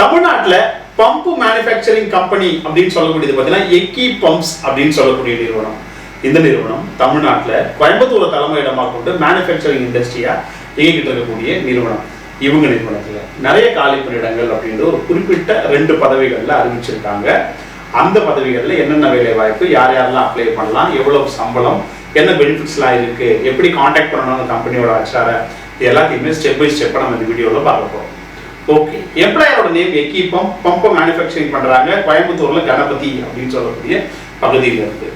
தமிழ்நாட்டில் pump manufacturing company அப்படின்னு சொல்லக்கூடியது பார்த்தீங்கன்னா எக்கி பம்ப்ஸ் அப்படின்னு சொல்லக்கூடிய நிறுவனம். இந்த நிறுவனம் தமிழ்நாட்டில் கோயம்புத்தூரை தலைமையிடமாக கொண்டு மேனுஃபேக்சரிங் இண்டஸ்ட்ரியாக இயங்கிட்டு இருக்கக்கூடிய நிறுவனம். இவங்க நிறுவனத்தில் நிறைய காலி பணியிடங்கள் அப்படின்ற ஒரு குறிப்பிட்ட ரெண்டு பதவிகளில் அறிவிச்சிருக்காங்க. அந்த பதவிகளில் என்னென்ன வேலை வாய்ப்பு யார் யாரெல்லாம் அப்ளை பண்ணலாம் எவ்வளவு சம்பளம் என்ன பெனிஃபிட்ஸ்லாம் இருக்குது எப்படி காண்டாக்ட் பண்ணணும் கம்பெனியோட ஆச்சார எல்லாத்தையுமே ஸ்டெப் பை ஸ்டெப்பாக நம்ம இந்த வீடியோவில் பார்க்க போகிறோம் ஓகே எம்ப்ளாயரோட நேம் எக்கி பம்ப் பம்பை மேனுஃபேக்சரிங் பண்ணுறாங்க கோயம்புத்தூர்ல கணபதி அப்படின்னு சொல்லக்கூடிய பகுதியில் இருக்கு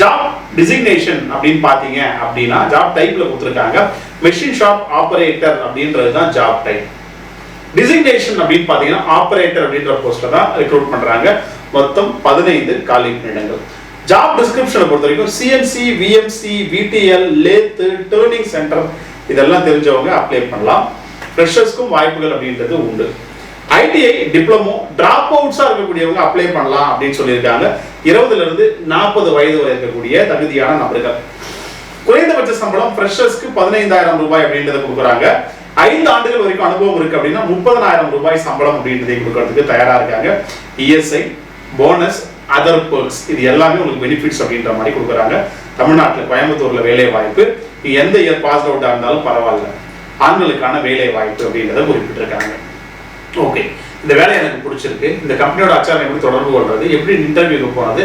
ஜாப் டிசிக்னேஷன் அப்படின்னு பார்த்தீங்க அப்படின்னா ஜாப் டைப்ல கொடுத்துருக்காங்க. மெஷின் ஷாப் ஆப்ரேட்டர் அப்படின்றது தான் ஜாப் டைப் டிசிக்னேஷன் அப்படின்னு பார்த்தீங்கன்னா ஆப்ரேட்டர் அப்படின்ற போஸ்ட்ல தான் ரெக்ரூட் பண்றாங்க. மொத்தம் பதினைந்து காலி இடங்கள். ஜாப் டிஸ்கிரிப்ஷனை பொறுத்த வரைக்கும் CNC VMC VTL lathe turning center இதெல்லாம் தெரிஞ்சவங்க அப்ளை பண்ணலாம். ஃப்ரெஷர்ஸ்க்கும் வாய்ப்புகள் அப்படின்றது உண்டு. ஐடிஐ டிப்ளமோ டிராப் அவுட்ஸாக இருக்கக்கூடியவங்க அப்ளை பண்ணலாம் அப்படின்னு சொல்லியிருக்காங்க. இருபதுல இருந்து நாற்பது வயது வரை இருக்கக்கூடிய தகுதியான நபர்கள். குறைந்தபட்ச சம்பளம் ஃப்ரெஷர்ஸ்க்கு பதினைந்தாயிரம் ரூபாய் அப்படின்றத கொடுக்குறாங்க. ஐந்து ஆண்டுகள் வரைக்கும் அனுபவம் இருக்கு அப்படின்னா முப்பதனாயிரம் ரூபாய் சம்பளம் அப்படின்றதை கொடுக்கறதுக்கு தயாரா இருக்காங்க. இஎஸ்ஐ போனஸ் அதர் perks இது எல்லாமே உங்களுக்கு பெனிஃபிட்ஸ் அப்படின்ற மாதிரி கொடுக்குறாங்க. தமிழ்நாட்டில் கோயம்புத்தூர்ல வேலை வாய்ப்பு எந்த இயர் பாஸ் அவுட்டாக இருந்தாலும் பரவாயில்ல. ஆண்களுக்கான வேலை வாய்ப்பு அப்படின்றத குறிப்பிட்டிருக்காங்க. ஓகே. இந்த வேலை எனக்கு பிடிச்சிருக்கு. இந்த கம்பெனியோட அச்சாரம் எப்படி தொடர்பு கொள்வது எப்படி இன்டர்வியூக்கு போனது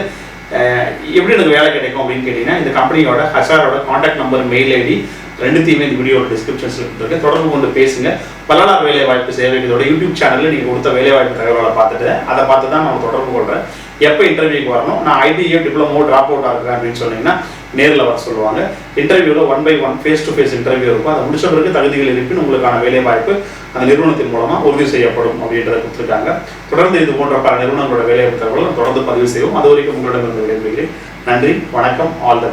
எப்படி எனக்கு வேலை கிடைக்கும் அப்படின்னு கேட்டீங்கன்னா இந்த கம்பெனியோட ஹச்ஆரோட காண்டாக்ட் நம்பர் மெயில் ஐடி ரெண்டுத்தையுமே இந்த வீடியோட டிஸ்கிரிப்ஷன்ஸ்ல கொடுத்துருக்கேன் தொடர்பு கொண்டு பேசுங்க. பல்லனார் வேலை வாய்ப்பு சேவைகளோட யூடியூப் சேனலில் நீங்கள் கொடுத்த வேலை வாய்ப்பு தகவலை பார்த்துட்டு அதை பார்த்து தான் நான் தொடர்பு கொள்கிறேன் எப்போ இன்டர்வியூக்கு வரணும்? நான் ஐடிஏ டிப்ளமோ ட்ராப் அவுட் ஆகுறேன் அப்படின்னு சொன்னீங்கன்னா நேரில் வர சொல்லுவாங்க. இன்டர்வியூவில் one by one face to face interview இருக்கும். அதை முடிச்ச பிறகு தகுதிகள் இருப்பின் உங்களுக்கான வேலை வாய்ப்பு அந்த நிறுவனத்தின் மூலமாக உறுதி செய்யப்படும் அப்படின்றத கொடுத்துருக்காங்க. தொடர்ந்து இது போன்ற பல நிறுவனங்களோட வேலை வாய்ப்பு தொடர்ந்து பதிவு செய்வோம். அது வரைக்கும் உங்களிடம் இருந்து விடைபெறுகிறேன். நன்றி வணக்கம் ஆல் த